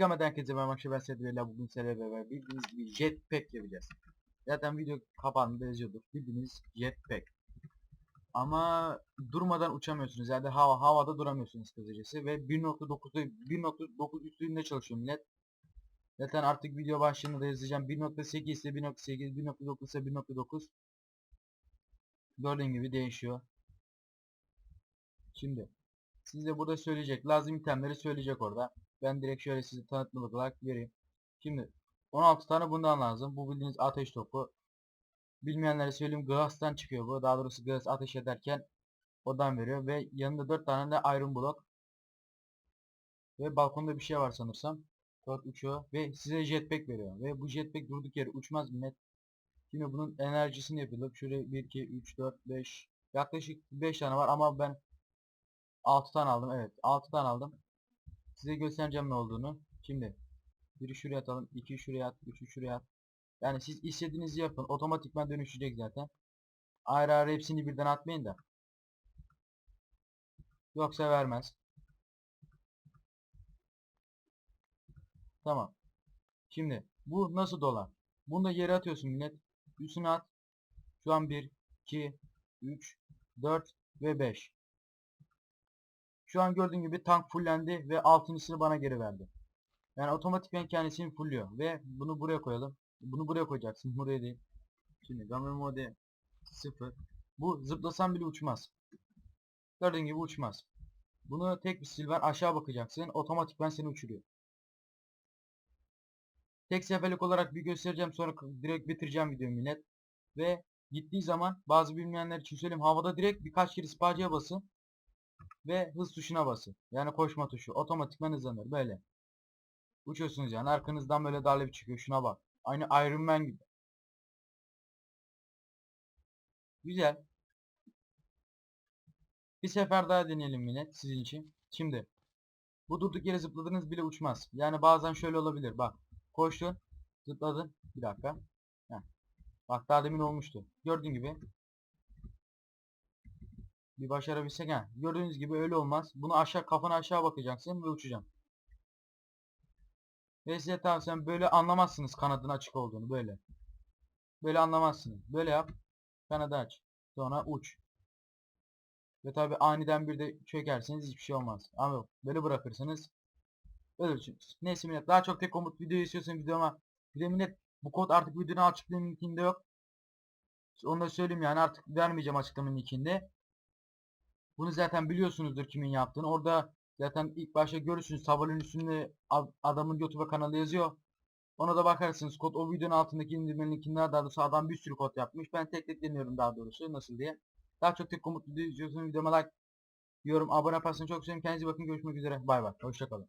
Tıklamadan herkese merhaba arkadaşlar ben Seydi Beyler bugün sizlerle beraber bildiğiniz gibi jetpack yapacağız. Zaten video kapağında yazıyordur. Bildiğiniz jetpack. Ama durmadan uçamıyorsunuz. Yani hava havada duramıyorsunuz kısacası ve 1.9'da 1.9 üstünde çalışıyor millet. Zaten artık video başlığında da yazacağım. 1.8 ise 1.8, 1.9 ise 1.9. Gördüğün gibi değişiyor. Şimdi size burada söyleyecek. Lazım itemleri söyleyecek orada. Ben direkt şöyle size tanıtmalık olarak vereyim. Şimdi 16 tane bundan lazım. Bu bildiğiniz ateş topu. Bilmeyenlere söyleyeyim glass'tan çıkıyor bu. Daha doğrusu glass ateş ederken odan veriyor ve yanında 4 tane de iron block. Ve balkonda bir şey var sanırsam. 4 uçuyor ve size jetpack veriyor. Ve bu jetpack durduk yere uçmaz millet. Şimdi bunun enerjisini yapalım. Şöyle 1 2 3 4 5 yaklaşık 5 tane var ama ben 6 tane aldım. Evet 6 tane aldım. Size göstereceğim ne olduğunu. Şimdi biri şuraya atalım, iki şuraya at, üçü şuraya at. Yani siz istediğinizi yapın. Otomatikman dönüşecek zaten. Ayrı ayrı hepsini birden atmayın da. Yoksa vermez. Tamam. Şimdi bu nasıl dolar? Bunu da yere atıyorsun millet. Üstüne at. Şu an 1, 2, 3, 4 ve 5. Şu an gördüğün gibi tank fullendi ve altıncısını bana geri verdi. Yani otomatikman kendisini fulluyor ve bunu buraya koyalım. Bunu buraya koyacaksın. Buraya değil. Şimdi game mode 0. Bu zıplasan bile uçmaz. Gördüğün gibi uçmaz. Bunu tek bir sil var. Aşağı bakacaksın. Otomatikman seni uçuruyor. Tek seferlik olarak bir göstereceğim sonra direkt bitireceğim videoyu millet. Ve gittiği zaman bazı bilmeyenler için söyleyeyim havada direkt birkaç kere spacıya basın ve hız tuşuna basın. Yani koşma tuşu. Otomatikman hızlanır. Böyle. Uçuyorsunuz yani. Arkanızdan böyle darbe çıkıyor. Şuna bak. Aynı Iron Man gibi. Güzel. Bir sefer daha deneyelim yine sizin için. Şimdi. Bu durduk yere zıpladınız bile uçmaz. Yani bazen şöyle olabilir. Bak. Koştun. Zıpladın. Bir dakika. Heh. Bak daha demin olmuştu. Gördüğün gibi bir başarabilsek ha. Gördüğünüz gibi öyle olmaz. Bunu aşağı kafana aşağı bakacaksın ve uçacağım. Ve size tavsiyem böyle anlamazsınız kanadın açık olduğunu böyle. Böyle anlamazsınız. Böyle yap. Kanadı aç. Sonra uç. Ve tabi aniden bir de çökerseniz hiçbir şey olmaz. Ama böyle bırakırsınız. Ölürsünüz. Neyse millet daha çok tek komut video istiyorsanız videoma. Bir de millet bu kod artık videonun açıklığının linkinde yok. Onu da söyleyeyim yani artık vermeyeceğim açıklamanın linkinde. Bunu zaten biliyorsunuzdur kimin yaptığını. Orada zaten ilk başta görürsünüz tabelin üstünde adamın YouTube kanalı yazıyor. Ona da bakarsınız. Kod o videonun altındaki indirmenin linkinde daha doğrusu adam bir sürü kod yapmış. Ben tek tek deniyorum daha doğrusu nasıl diye. Daha çok tek komut video izliyorsanız videoma like, yorum, abone yaparsanız çok sevinirim. Kendinize bakın görüşmek üzere. Bay bay. Hoşçakalın.